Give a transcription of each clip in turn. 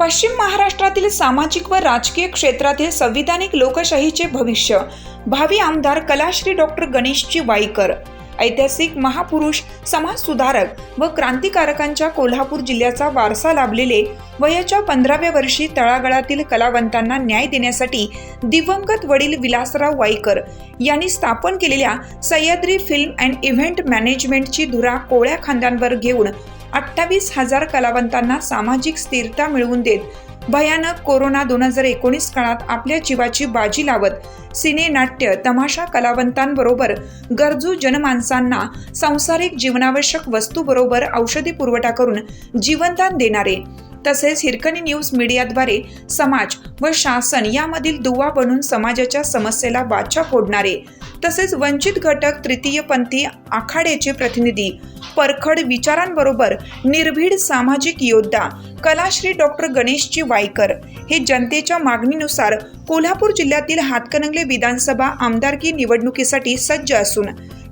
पश्चिम महाराष्ट्रातील सामाजिक व राजकीय क्षेत्रातील संविधानिक लोकशाहीचे भविष्य. भावी आमदार कलाश्री डॉक्टर गणेशजी वाईकर. ऐतिहासिक महापुरुष समाजसुधारक व क्रांतिकारकांच्या कोल्हापूर जिल्ह्याचा वारसा लाभलेले वयाच्या पंधराव्या वर्षी तळागाळातील कलावंतांना न्याय देण्यासाठी दिवंगत वडील विलासराव वाईकर यांनी स्थापन केलेल्या सह्याद्री फिल्म अँड इव्हेंट मॅनेजमेंटची धुरा कोळ्या खांद्यांवर घेऊन अठ्ठावीस हजार कलावंतांना सामाजिक स्थिरता मिळवून देत भयानक कोरोना दोन हजार एकोणीस काळात आपल्या जीवाची बाजी लावत सिने नाट्य तमाशा कलावंतांबरोबर गरजू जनमानसांना सांसारिक जीवनावश्यक वस्तूबरोबर औषधी पुरवठा करून जीवनदान देणारे तसेच हिरकणी न्यूज मीडियाद्वारे समाज व शासन यामधील दुवा बनून समाजाच्या समस्येला वाचा फोडणारे तसेच वंचित घटक तृतीयपंथी आखाड्याचे प्रतिनिधी परखड विचारांबरोबर निर्भीड सामाजिक योद्धा कलाश्री डॉक्टर गणेशजी वायकर हे जनतेच्या मागणीनुसार कोल्हापूर जिल्ह्यातील हातकणंगले विधानसभा आमदारकी निवडणुकीसाठी सज्ज असून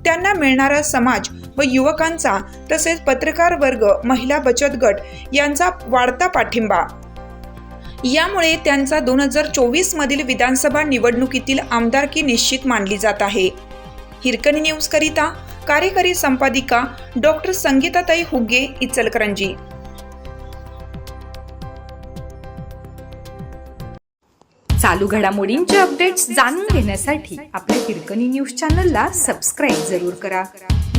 त्यांना मिळणारा समाज व युवकांचा तसेच पत्रकार वर्ग महिला बचत गट यांचा वाढता पाठिंबा. यामुळे त्यांचा दोन हजार चोवीस मधील विधानसभा निवडणुकीतील आमदारकी निश्चित मानली जात आहे. हिरकणी न्यूज करिता कार्यकारी संपादिका डॉक्टर संगीताताई हुगे इचलकरंजी. चालू घडामोडींचे अपडेट्स जाणून घेण्यासाठी आपल्या हिरकणी न्यूज चॅनलला सबस्क्राईब जरूर करा.